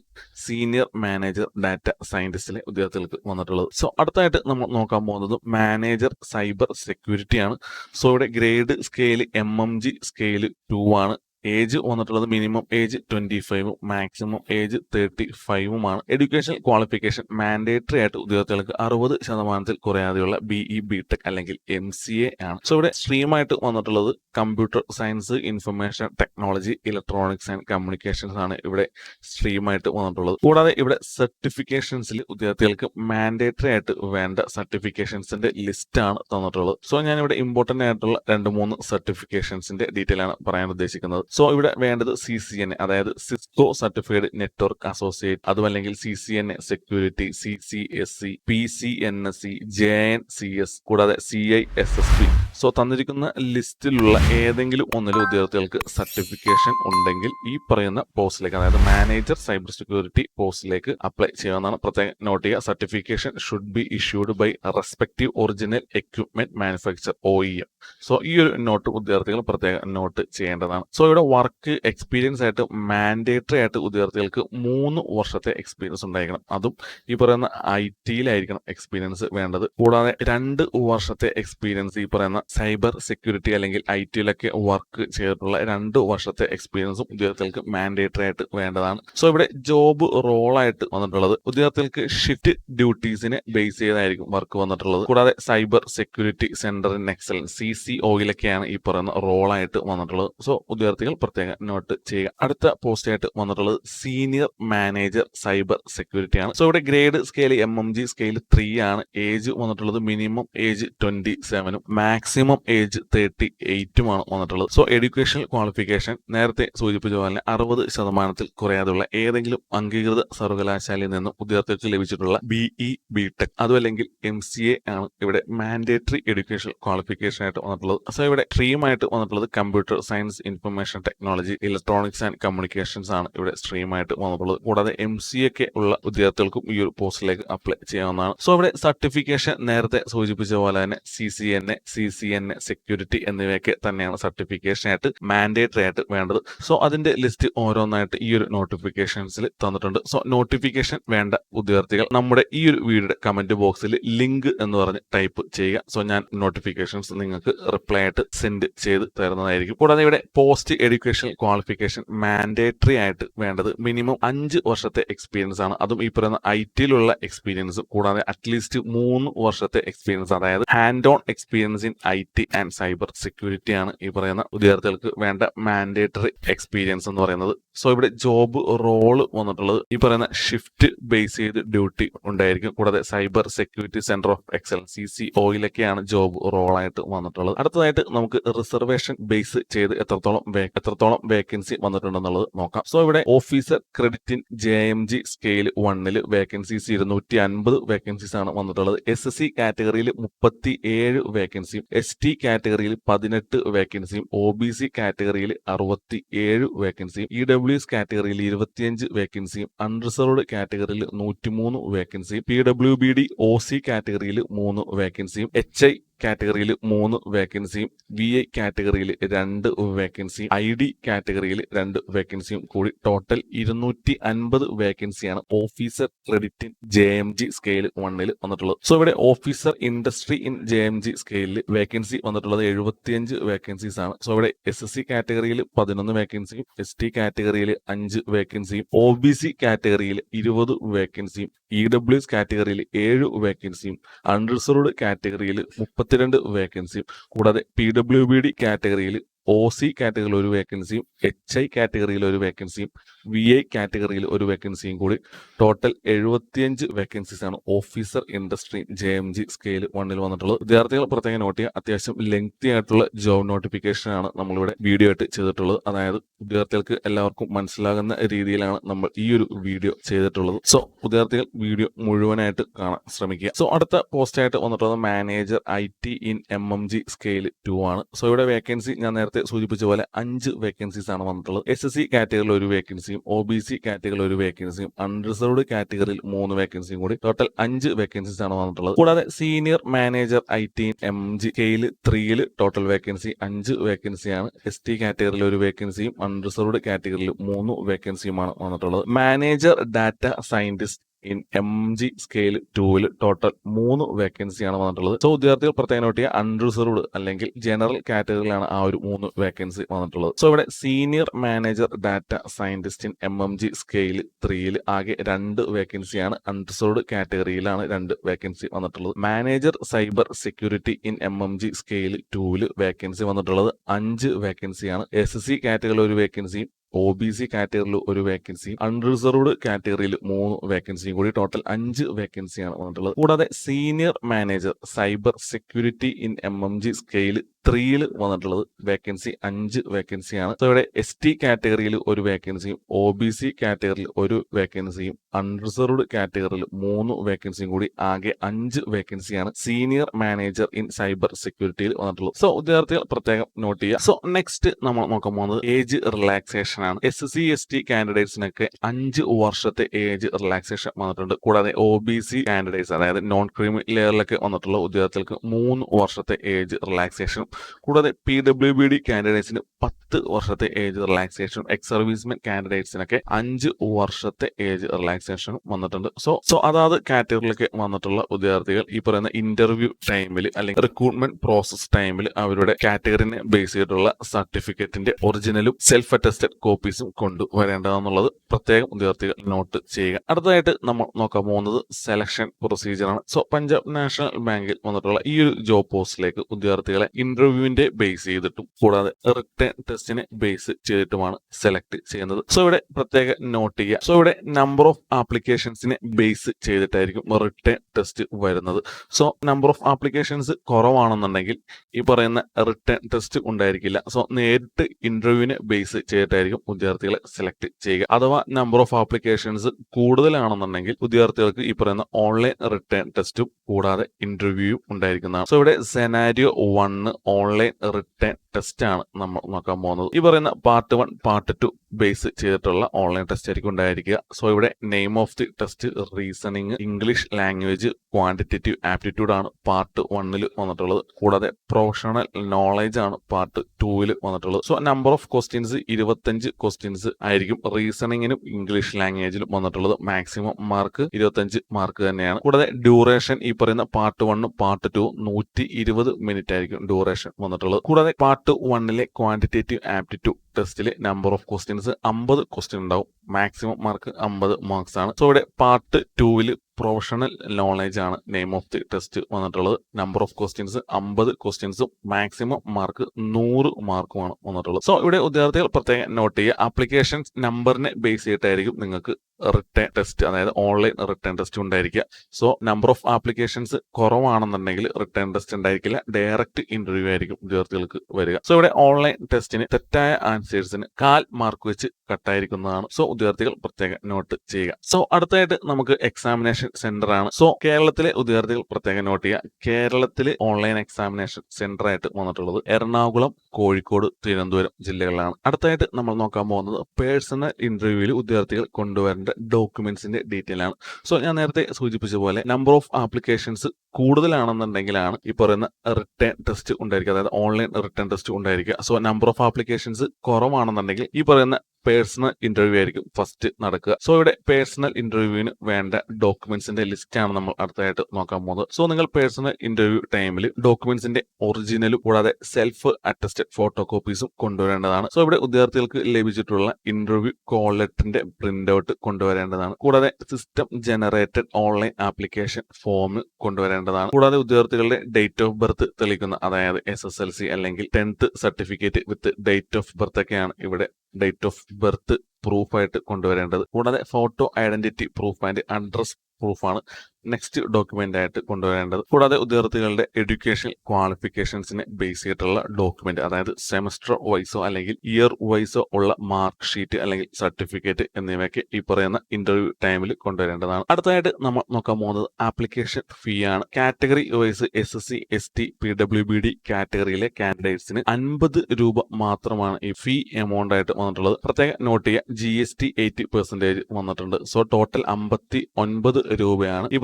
സീനിയർ മാനേജർ ഡാറ്റ സയന്റിസ്റ്റിലെ ഉദ്യോഗത്തിലേക്ക് വന്നിട്ടുള്ളത്. സോ അടുത്തായിട്ട് നമ്മൾ നോക്കാൻ പോകുന്നത് മാനേജർ സൈബർ സെക്യൂരിറ്റി ആണ് സോ ഇവിടെ grade scale M M G scale two ആണ്. ഏജ് വന്നിട്ടുള്ളത് മിനിമം ഏജ് ട്വന്റി ഫൈവും മാക്സിമം ഏജ് തേർട്ടി ഫൈവുമാണ് എഡ്യൂക്കേഷൻ ക്വാളിഫിക്കേഷൻ മാൻഡേറ്ററി ആയിട്ട് ഉദ്യോഗാർത്ഥികൾക്ക് അറുപത് ശതമാനത്തിൽ കുറയാതെയുള്ള ഇ ബി ടെക് അല്ലെങ്കിൽ എം സി എ ആണ്. സോ ഇവിടെ സ്ട്രീമായിട്ട് വന്നിട്ടുള്ളത് computer science information technology electronics and communications ആണ് ഇവിടെ സ്ട്രീമായിട്ട് വന്നിട്ടുള്ളത്. കൂടാതെ ഇവിടെ സർട്ടിഫിക്കേഷൻസിൽ ഉദ്യോഗാർത്ഥികൾക്ക് മാൻഡേറ്ററി ആയിട്ട് വേണ്ട സർട്ടിഫിക്കേഷൻസിന്റെ ലിസ്റ്റ് ആണ് തന്നിട്ടുള്ളത്. സോ ഞാൻ ഇവിടെ ഇമ്പോർട്ടന്റ് ആയിട്ടുള്ള രണ്ട് മൂന്ന് സർട്ടിഫിക്കേഷൻസിന്റെ ഡീറ്റെയിൽ ആണ് പറയാൻ ഉദ്ദേശിക്കുന്നത്. സോ ഇവിടെ വേണ്ടത് സി സി എൻ എ അതായത് സിസ്കോ സർട്ടിഫൈഡ് നെറ്റ്വർക്ക് അസോസിയേറ്റ് അതുമല്ലെങ്കിൽ C C N A security C C S C P C N S C J N C S കൂടാതെ C I S S P so തന്നിരിക്കുന്ന ലിസ്റ്റിലുള്ള ഏതെങ്കിലും ഒന്നിലെ ഉദ്യോഗാർത്ഥികൾക്ക് certification ഉണ്ടെങ്കിൽ ഈ പറയുന്ന പോസ്റ്റിലേക്ക് അതായത് മാനേജർ സൈബർ സെക്യൂരിറ്റി പോസ്റ്റിലേക്ക് അപ്ലൈ ചെയ്യാവുന്നതാണ്. പ്രത്യേകം നോട്ട് ചെയ്യുക certification should be issued by respective original equipment manufacture O E M so ഈ ഒരു നോട്ട് ഉദ്യോഗാർത്ഥികൾ പ്രത്യേകം നോട്ട് ചെയ്യേണ്ടതാണ്. സോ ഇവിടെ വർക്ക് എക്സ്പീരിയൻസ് ആയിട്ട് മാൻഡേറ്ററി ആയിട്ട് ഉദ്യോഗാർത്ഥികൾക്ക് മൂന്ന് വർഷത്തെ എക്സ്പീരിയൻസ് ഉണ്ടായിരിക്കണം. അതും ഈ പറയുന്ന ഐ ടിയിലായിരിക്കണം എക്സ്പീരിയൻസ് വേണ്ടത്. കൂടാതെ രണ്ട് വർഷത്തെ എക്സ്പീരിയൻസ് ഈ പറയുന്ന സൈബർ സെക്യൂരിറ്റി അല്ലെങ്കിൽ ഐ ടിയിലൊക്കെ വർക്ക് ചെയ്തിട്ടുള്ള രണ്ട് വർഷത്തെ എക്സ്പീരിയൻസും ഉദ്യോഗാർത്ഥികൾക്ക് മാൻഡേറ്ററി ആയിട്ട് വേണ്ടതാണ്. സോ ഇവിടെ ജോബ് റോളായിട്ട് വന്നിട്ടുള്ളത് ഉദ്യോഗാർത്ഥികൾക്ക് ഷിഫ്റ്റ് ഡ്യൂട്ടീസിനെ ബേസ് ചെയ്തായിരിക്കും വർക്ക് വന്നിട്ടുള്ളത്. കൂടാതെ cyber security centre in excellence C C ഒയിലൊക്കെയാണ് ഈ പറയുന്ന റോളായിട്ട് വന്നിട്ടുള്ളത്. സോ ഉദ്യോഗാർത്ഥികൾ പ്രത്യേകം നോട്ട് ചെയ്യുക. അടുത്ത പോസ്റ്റ് ആയിട്ട് വന്നിട്ടുള്ളത് സീനിയർ മാനേജർ സൈബർ സെക്യൂരിറ്റി ആണ്. സോ ഇവിടെ grade scale M M G scale three ആണ്. ഏജ് വന്നിട്ടുള്ളത് മിനിമം ഏജ് ട്വന്റി സെവനും മാക്സിമം ഏജ് തേർട്ടി എയ്റ്റുമാണ് വന്നിട്ടുള്ളത്. സോ എഡ്യൂക്കേഷണൽ ക്വാളിഫിക്കേഷൻ നേരത്തെ സൂചിപ്പിച്ച പോലെ അറുപത് ശതമാനത്തിൽ കുറയാതെയുള്ള ഏതെങ്കിലും അംഗീകൃത സർവകലാശാലയിൽ നിന്നും വിദ്യാർത്ഥികൾക്ക് ലഭിച്ചിട്ടുള്ള ബിഇ ബി ടെക് അതുമല്ലെങ്കിൽ എം സി എ ആണ് ഇവിടെ മാൻഡേറ്ററി എഡ്യൂക്കേഷണൽ ക്വാളിഫിക്കേഷൻ ആയിട്ട് വന്നിട്ടുള്ളത്. സോ ഇവിടെ സ്ട്രീം ആയിട്ട് വന്നിട്ടുള്ളത് computer science information technology electronics and communications ആണ് ഇവിടെ സ്ട്രീം ആയിട്ട് വന്നിട്ടുള്ളത്. കൂടാതെ എം സി ഒക്കെ ഉള്ള വിദ്യാർത്ഥികൾക്കും ഈ ഒരു പോസ്റ്റിലേക്ക് അപ്ലൈ ചെയ്യാവുന്നതാണ്. സോ ഇവിടെ സർട്ടിഫിക്കേഷൻ നേരത്തെ സൂചിപ്പിച്ച പോലെ തന്നെ C C N A C C N A security എന്നിവയൊക്കെ തന്നെയാണ് സർട്ടിഫിക്കേഷൻ ആയിട്ട് മാൻഡേറ്ററി ആയിട്ട് വേണ്ടത്. സോ അതിന്റെ ലിസ്റ്റ് ഓരോന്നായിട്ട് ഈ ഒരു നോട്ടിഫിക്കേഷൻസിൽ തന്നിട്ടുണ്ട്. സോ നോട്ടിഫിക്കേഷൻ വേണ്ട വിദ്യാർത്ഥികൾ നമ്മുടെ ഈ ഒരു വീഡിയോയുടെ കമന്റ് ബോക്സിൽ ലിങ്ക് എന്ന് പറഞ്ഞ് ടൈപ്പ് ചെയ്യുക. സോ ഞാൻ നോട്ടിഫിക്കേഷൻസ് നിങ്ങൾക്ക് റിപ്ലൈ ആയിട്ട് സെൻഡ് ചെയ്ത് തരുന്നതായിരിക്കും. കൂടാതെ ഇവിടെ പോസ്റ്റ് എഡ്യൂക്കേഷൻ ക്വാളിഫിക്കേഷൻ മാൻഡേറ്ററി ആയിട്ട് വേണ്ടത് മിനിമം അഞ്ച് വർഷത്തെ എക്സ്പീരിയൻസ് ആണ്. അതും ഈ പറയുന്ന ഐ ടിയിലുള്ള എക്സ്പീരിയൻസ് കൂടാതെ അറ്റ്ലീസ്റ്റ് മൂന്ന് വർഷത്തെ എക്സ്പീരിയൻസ് അതായത് hand on experience in I T and cyber security ആണ് ഈ പറയുന്ന വിദ്യാർത്ഥികൾക്ക് വേണ്ട മാൻഡേറ്ററി എക്സ്പീരിയൻസ് എന്ന് പറയുന്നത്. സോ ഇവിടെ ജോബ് റോൾ വന്നിട്ടുള്ളത് ഈ പറയുന്ന ഷിഫ്റ്റ് ബേസ് ചെയ്ത് ഡ്യൂട്ടി ഉണ്ടായിരിക്കും. കൂടാതെ cyber security centre of excellence C C ഒയിലൊക്കെയാണ് job റോളായിട്ട് വന്നിട്ടുള്ളത്. അടുത്തതായിട്ട് നമുക്ക് റിസർവേഷൻ ബേസ് ചെയ്ത് എത്രത്തോളം എത്രത്തോളം വേക്കൻസി വന്നിട്ടുണ്ടെന്നുള്ളത് നോക്കാം. സോ ഇവിടെ officer credit in J M G scale വണ്ണിൽ വേക്കൻസീസ് ഇരുന്നൂറ്റി അൻപത് വേക്കൻസീസ് ആണ് വന്നിട്ടുള്ളത്. എസ് എസ് സി കാറ്റഗറിയിൽ മുപ്പത്തി ഏഴ് വേക്കൻസിയും എസ് ടി കാറ്റഗറിയിൽ പതിനെട്ട് വേക്കൻസിയും ഒ ബി സി കാറ്റഗറിയിൽ അറുപത്തി ഏഴ് വേക്കൻസിയും ഇ ഡബ്ല്യു എസ് കാറ്റഗറിയിൽ ഇരുപത്തിയഞ്ച് വേക്കൻസിയും അൺറിസർവ്ഡ് കാറ്റഗറിയിൽ നൂറ്റിമൂന്ന് വേക്കൻസിയും P W B D O C കാറ്റഗറിയിൽ മൂന്ന് വേക്കൻസിയും എച്ച് ഐ കാറ്റഗറിയിൽ മൂന്ന് വേക്കൻസിയും വി ഐ കാറ്റഗറിയിൽ രണ്ട് വേക്കൻസിയും ഐ ഡി കാറ്റഗറിയിൽ രണ്ട് വേക്കൻസിയും കൂടി ടോട്ടൽ ഇരുന്നൂറ്റി അൻപത് വേക്കൻസിയാണ് officer credit in J M G scale വണ്ണിൽ വന്നിട്ടുള്ളത്. സോ ഇവിടെ officer industry in J M G സ്കെയിലിൽ വേക്കൻസി വന്നിട്ടുള്ളത് എഴുപത്തിയഞ്ച് വേക്കൻസീസ് ആണ്. സോ ഇവിടെ എസ് എസ് സി കാറ്റഗറിയിൽ പതിനൊന്ന് വേക്കൻസിയും എസ് ടി കാറ്റഗറിയിൽ അഞ്ച് വേക്കൻസിയും ഒ ബി സി കാറ്റഗറിയിൽ ഇരുപത് വേക്കൻസിയും ഇ ഡബ്ല്യു എസ് കാറ്റഗറിയിൽ ഏഴ് വേക്കൻസിയും അൺറിസർവ്ഡ് കാറ്റഗറിയിൽ മുപ്പത്തിരണ്ട് വേക്കൻസിയും കൂടാതെ പി ഡബ്ല്യു ബി ഡി കാറ്റഗറിയിൽ ഒ സി കാറ്റഗറിയിൽ ഒരു വേക്കൻസിയും എച്ച് ഐ കാറ്റഗറിയിൽ ഒരു വേക്കൻസിയും വി ഐ കാറ്റഗറിയിൽ ഒരു വേക്കൻസിയും കൂടി. ടോട്ടൽ എഴുപത്തിയഞ്ച് വേക്കൻസീസ് ആണ് officer industry J M G scale വണ്ണിൽ വന്നിട്ടുള്ളത്. വിദ്യാർത്ഥികൾ പ്രത്യേകം നോട്ട് ചെയ്യുക. അത്യാവശ്യം ലെങ്തി ആയിട്ടുള്ള ജോബ് നോട്ടിഫിക്കേഷൻ ആണ് നമ്മളിവിടെ വീഡിയോ ആയിട്ട് ചെയ്തിട്ടുള്ളത്. അതായത് വിദ്യാർത്ഥികൾക്ക് എല്ലാവർക്കും മനസ്സിലാകുന്ന രീതിയിലാണ് നമ്മൾ ഈ ഒരു വീഡിയോ ചെയ്തിട്ടുള്ളത്. സോ വിദ്യാർത്ഥികൾ വീഡിയോ മുഴുവനായിട്ട് കാണാൻ ശ്രമിക്കുക. സോ അടുത്ത പോസ്റ്റ് ആയിട്ട് വന്നിട്ടുള്ളത് manager I T in M M G scale two ആണ്. സോ ഇവിടെ വേക്കൻസി ഞാൻ നേരത്തെ സൂചിപ്പിച്ച പോലെ അഞ്ച് വേക്കൻസീസ് ആണ് വന്നിട്ടുള്ളത്. എസ് എസ് സി കാറ്റഗറിയിൽ ഒരു വേക്കൻസിയും ഒ ബി സി കാറ്റഗറിയിൽ ഒരു വേക്കൻസിയും അൺറിസർവ്ഡ് കാറ്റഗറിയിൽ മൂന്ന് വേക്കൻസിയും കൂടി. ടോട്ടൽ അഞ്ച് വേക്കൻസീസ് ആണ് വന്നിട്ടുള്ളത്. കൂടാതെ senior manager I T M G scale ത്രീയിൽ ടോട്ടൽ വേക്കൻസി അഞ്ച് വേക്കൻസിയാണ് എസ് ടി കാറ്റഗറിയിൽ ഒരു വേക്കൻസിയും അൺറിസർവ്ഡ് കാറ്റഗറിയിൽ മൂന്ന് വേക്കൻസിയുമാണ് വന്നിട്ടുള്ളത്. Manager data scientist in M G scale ടൂവിൽ ടോട്ടൽ മൂന്ന് വേക്കൻസിയാണ് വന്നിട്ടുള്ളത്. സോ വിദ്യാർത്ഥികൾ പ്രത്യേകം നോട്ട് ചെയ്യുക അൺറിസർവ്ഡ് അല്ലെങ്കിൽ ജനറൽ കാറ്റഗറിയിലാണ് ആ ഒരു മൂന്ന് വേക്കൻസി വന്നിട്ടുള്ളത്. സോ ഇവിടെ senior manager data scientist in M M G scale ത്രീയിൽ ആകെ രണ്ട് വേക്കൻസിയാണ്. അൺറിസർവ്ഡ് കാറ്റഗറിയിലാണ് രണ്ട് വേക്കൻസി വന്നിട്ടുള്ളത്. Manager cyber security in M M G scale ടൂവിൽ വേക്കൻസി വന്നിട്ടുള്ളത് അഞ്ച് വേക്കൻസിയാണ്. എസ് സി കാറ്റഗറിയിൽ ഒരു വേക്കൻസിയും ഒ ബി സി കാറ്റഗറിയിൽ ഒരു വേക്കൻസിയും അൺറിസർവ്ഡ് കാറ്റഗറിയിൽ മൂന്ന് വേക്കൻസിയും കൂടി ടോട്ടൽ അഞ്ച് വേക്കൻസിയാണ് വന്നിട്ടുള്ളത്. കൂടാതെ senior manager cyber security in M M G scale ത്രീയിൽ വന്നിട്ടുള്ളത് വേക്കൻസി അഞ്ച് വേക്കൻസിയാണ് സോ ഇവിടെ എസ് ടി കാറ്റഗറിയിൽ ഒരു വേക്കൻസിയും ഒ ബി സി കാറ്റഗറിയിൽ ഒരു വേക്കൻസിയും അൺറിസർവ്ഡ് കാറ്റഗറിയിൽ മൂന്ന് വേക്കൻസിയും കൂടി ആകെ അഞ്ച് വേക്കൻസിയാണ് സീനിയർ മാനേജർ ഇൻ സൈബർ സെക്യൂരിറ്റിയിൽ വന്നിട്ടുള്ളത്. സോ വിദ്യാർത്ഥികൾ പ്രത്യേകം നോട്ട് ചെയ്യുക. സോ നെക്സ്റ്റ് നമ്മൾ നോക്കാൻ പോകുന്നത് ഏജ് റിലാക്സേഷൻ ആണ്. എസ് സി എസ് ടി കാൻഡിഡേറ്റ്സിനൊക്കെ അഞ്ച് വർഷത്തെ ഏജ് റിലാക്സേഷൻ വന്നിട്ടുണ്ട്. കൂടാതെ ഒ ബി സി കാൻഡിഡേറ്റ്സ് അതായത് നോൺ ക്രീമി ലെയറിലൊക്കെ വന്നിട്ടുള്ള ഉദ്യോഗാർത്ഥികൾക്ക് മൂന്ന് വർഷത്തെ ഏജ് റിലാക്സേഷനും കൂടാതെ പി ഡബ്ല്യു ബി ഡി കാൻഡിഡേറ്റ്സിന് പത്ത് വർഷത്തെ ഏജ് റിലാക്സേഷനും എക്സ് സർവീസ്മെൻ കാൻഡിഡേറ്റ്സിനൊക്കെ അഞ്ച് വർഷത്തെ ഏജ് റിലാക്സേഷനും വന്നിട്ടുണ്ട്. സോ സോ അതാത് കാറ്റഗറിയിലേക്ക് വന്നിട്ടുള്ള വിദ്യാർത്ഥികൾ ഈ പറയുന്ന ഇന്റർവ്യൂ ടൈമിൽ അല്ലെങ്കിൽ റിക്രൂട്ട്മെന്റ് പ്രോസസ് ടൈമിൽ അവരുടെ കാറ്റഗറിനെ ബേസ് ചെയ്തിട്ടുള്ള സർട്ടിഫിക്കറ്റിന്റെ ഒറിജിനലും സെൽഫ് അറ്റസ്റ്റഡ് കോപ്പീസും കൊണ്ടുവരേണ്ടതെന്നുള്ളത് പ്രത്യേകം വിദ്യാർത്ഥികൾ നോട്ട് ചെയ്യുക. അടുത്തതായിട്ട് നമ്മൾ നോക്കാൻ പോകുന്നത് സെലക്ഷൻ പ്രൊസീജിയറാണ് സോ പഞ്ചാബ് നാഷണൽ ബാങ്കിൽ വന്നിട്ടുള്ള ഈ ഒരു ജോബ് പോസ്റ്റിലേക്ക് വിദ്യാർത്ഥികളെ ഇന്റർവ്യൂവിന്റെ ബേസ് ചെയ്തിട്ടും കൂടാതെ റിട്ടേൺ ടെസ്റ്റിനെ ബേസ് ചെയ്തിട്ടുമാണ് സെലക്ട് ചെയ്യുന്നത്. സോ ഇവിടെ പ്രത്യേക നോട്ട് ചെയ്യുക. സോ ഇവിടെ നമ്പർ ഓഫ് ആപ്ലിക്കേഷൻസിനെ ബേസ് ചെയ്തിട്ടായിരിക്കും റിട്ടേൺ ടെസ്റ്റ് വരുന്നത്. സോ നമ്പർ ഓഫ് ആപ്ലിക്കേഷൻസ് കുറവാണെന്നുണ്ടെങ്കിൽ ഈ പറയുന്ന റിട്ടേൺ ടെസ്റ്റ് ഉണ്ടായിരിക്കില്ല. സോ നേരിട്ട് ഇന്റർവ്യൂവിനെ ബേസ് ചെയ്തിട്ടായിരിക്കും വിദ്യാർത്ഥികളെ സെലക്ട് ചെയ്യുക. അഥവാ നമ്പർ ഓഫ് ആപ്ലിക്കേഷൻസ് കൂടുതലാണെന്നുണ്ടെങ്കിൽ വിദ്യാർത്ഥികൾക്ക് ഈ പറയുന്ന ഓൺലൈൻ റിട്ടേൺ ടെസ്റ്റും കൂടാതെ ഇന്റർവ്യൂവും ഉണ്ടായിരിക്കുന്നതാണ്. സോ ഇവിടെ scenario one online written test ആണ് നമ്മൾ നോക്കാൻ പോകുന്നത്. ഈ പറയുന്ന part one part two base ചെയ്തിട്ടുള്ള ഓൺലൈൻ ടെസ്റ്റ് ആയിരിക്കും ഉണ്ടായിരിക്കുക. സോ ഇവിടെ name of the test reasoning English language quantitative aptitude ആണ് പാർട്ട് വണ്ണിൽ വന്നിട്ടുള്ളത്. കൂടാതെ പ്രൊഫഷണൽ നോളജ് ആണ് പാർട്ട് ടൂവിൽ വന്നിട്ടുള്ളത്. സോ നമ്പർ ഓഫ് ക്വസ്റ്റ്യൻസ് ഇരുപത്തഞ്ച് ക്വസ്റ്റ്യൻസ് ആയിരിക്കും റീസണിങ്ങിനും ഇംഗ്ലീഷ് ലാംഗ്വേജിലും വന്നിട്ടുള്ളത്. മാക്സിമം മാർക്ക് ഇരുപത്തഞ്ച് മാർക്ക് തന്നെയാണ്. കൂടാതെ ഡ്യൂറേഷൻ ഈ പറയുന്ന പാർട്ട് വണ്ണും പാർട്ട് ടു നൂറ്റി ഇരുപത് മിനിറ്റ് ആയിരിക്കും ഡ്യൂറേഷൻ വന്നിട്ടുള്ളത്. കൂടാതെ പാർട്ട് വണ്ണിലെ ക്വാണ്ടിറ്റേറ്റീവ് ആപ്റ്റിറ്റ്യൂഡ് ടെസ്റ്റിൽ നമ്പർ ഓഫ് ക്വസ്റ്റ്യൻസ് അമ്പത് ക്വസ്റ്റ്യൻ ഉണ്ടാവും. മാക്സിമം മാർക്ക് അമ്പത് മാർക്സ് ആണ്. സോ ഇവിടെ പാർട്ട് ടൂവിൽ പ്രൊഫഷണൽ നോളജ് ആണ് നെയിം ഓഫ് ദി ടെസ്റ്റ് വന്നിട്ടുള്ളത്. നമ്പർ ഓഫ് ക്വസ്റ്റ്യൻസ് അമ്പത് ക്വസ്റ്റ്യൻസും മാക്സിമം മാർക്ക് നൂറ് മാർക്കുമാണ് വന്നിട്ടുള്ളത്. സോ ഇവിടെ വിദ്യാർത്ഥികൾ പ്രത്യേകം നോട്ട് ചെയ്യുക. ആപ്ലിക്കേഷൻ നമ്പറിനെ ബേസ് ചെയ്തിട്ടായിരിക്കും നിങ്ങൾക്ക് റിട്ടേൺ ടെസ്റ്റ് അതായത് ഓൺലൈൻ റിട്ടേൺ ടെസ്റ്റ് ഉണ്ടായിരിക്കുക. സോ നമ്പർ ഓഫ് ആപ്ലിക്കേഷൻസ് കുറവാണെന്നുണ്ടെങ്കിൽ റിട്ടേൺ ടെസ്റ്റ് ഉണ്ടായിരിക്കില്ല. ഡയറക്റ്റ് ഇന്റർവ്യൂ ആയിരിക്കും വിദ്യാർത്ഥികൾക്ക് വരിക. സോ ഇവിടെ ഓൺലൈൻ ടെസ്റ്റിന് തെറ്റായ ആൻസേഴ്സിന് കാൽ മാർക്ക് വെച്ച് കട്ടായിരിക്കുന്നതാണ് സോ വിദ്യാർത്ഥികൾ പ്രത്യേകം നോട്ട് ചെയ്യുക. സോ അടുത്തായിട്ട് നമുക്ക് എക്സാമിനേഷൻ സെന്റർ ആണ്. സോ കേരളത്തിലെ വിദ്യാർത്ഥികൾ പ്രത്യേകം നോട്ട് ചെയ്യുക. കേരളത്തിലെ ഓൺലൈൻ എക്സാമിനേഷൻ സെന്റർ ആയിട്ട് വന്നിട്ടുള്ളത് എറണാകുളം കോഴിക്കോട് തിരുവനന്തപുരം ജില്ലകളിലാണ്. അടുത്തായിട്ട് നമ്മൾ നോക്കാൻ പോകുന്നത് പേഴ്സണൽ ഇന്റർവ്യൂവിൽ ഉദ്യോഗാർത്ഥികൾ കൊണ്ടുവരേണ്ട ഡോക്യുമെന്റ്സിന്റെ ഡീറ്റെയിൽ ആണ്. സോ ഞാൻ നേരത്തെ സൂചിപ്പിച്ച പോലെ നമ്പർ ഓഫ് ആപ്ലിക്കേഷൻസ് കൂടുതലാണെന്നുണ്ടെങ്കിലാണ് ഈ പറയുന്ന റിട്ടേൺ ടെസ്റ്റ് ഉണ്ടായിരിക്കുക. അതായത് ഓൺലൈൻ റിട്ടേൺ ടെസ്റ്റ് ഉണ്ടായിരിക്കുക. സോ നമ്പർ ഓഫ് ആപ്ലിക്കേഷൻസ് കുറവാണെന്നുണ്ടെങ്കിൽ ഈ പറയുന്ന പേഴ്സണൽ ഇന്റർവ്യൂ ആയിരിക്കും ഫസ്റ്റ് നടക്കുക. സോ ഇവിടെ പേഴ്സണൽ ഇന്റർവ്യൂവിന് വേണ്ട ഡോക്യുമെന്റ്സിന്റെ ലിസ്റ്റ് ആണ് നമ്മൾ അടുത്തായിട്ട് നോക്കാൻ പോകുന്നത്. സോ നിങ്ങൾ പേഴ്സണൽ ഇന്റർവ്യൂ ടൈമിൽ ഡോക്യുമെന്റ്സിന്റെ ഒറിജിനലും കൂടാതെ സെൽഫ് അറ്റസ്റ്റഡ് ഫോട്ടോ കോപ്പീസും കൊണ്ടുവരേണ്ടതാണ്. സോ ഇവിടെ ഉദ്യോഗാർത്ഥികൾക്ക് ലഭിച്ചിട്ടുള്ള ഇന്റർവ്യൂ കോൾ ലെറ്ററിന്റെ പ്രിന്റ് ഔട്ട് കൊണ്ടുവരേണ്ടതാണ്. കൂടാതെ system generated online application form കൊണ്ടുവരേണ്ടതാണ്. കൂടാതെ ഉദ്യോഗാർത്ഥികളുടെ ഡേറ്റ് ഓഫ് ബർത്ത് തെളിയിക്കുന്ന അതായത് എസ് എസ് എൽ സി അല്ലെങ്കിൽ tenth certificate with date of birth ഒക്കെയാണ് ഇവിടെ ഡേറ്റ് ഓഫ് ബർത്ത് പ്രൂഫായിട്ട് കൊണ്ടുവരേണ്ടത്. കൂടാതെ photo identity proof and address പ്രൂഫാണ് next document ആയിട്ട് കൊണ്ടുവരേണ്ടത്. കൂടാതെ ഉദ്യോഗാർത്ഥികളുടെ എഡ്യൂക്കേഷൻ ക്വാളിഫിക്കേഷൻസിനെ ബേസ് ചെയ്തിട്ടുള്ള ഡോക്യുമെന്റ് അതായത് സെമസ്റ്റർ വൈസോ അല്ലെങ്കിൽ ഇയർ വൈസോ ഉള്ള മാർക്ക് ഷീറ്റ് അല്ലെങ്കിൽ സർട്ടിഫിക്കറ്റ് എന്നിവയൊക്കെ ഈ പറയുന്ന ഇന്റർവ്യൂ ടൈമിൽ കൊണ്ടുവരേണ്ടതാണ്. അടുത്തതായിട്ട് നമ്മൾ നോക്കാൻ പോകുന്നത് ആപ്ലിക്കേഷൻ ഫീ ആണ്. Category wise S S C S T P W B D കാറ്റഗറിയിലെ കാൻഡിഡേറ്റ്സിന് അൻപത് രൂപ മാത്രമാണ് ഈ ഫീ എമൗണ്ട് ആയിട്ട് വന്നിട്ടുള്ളത്. പ്രത്യേകം നോട്ട് ചെയ്യുക G S T eighty percentage വന്നിട്ടുണ്ട്. സോ ടോട്ടൽ അമ്പത്തി ഒൻപത് രൂപയാണ്. ഈ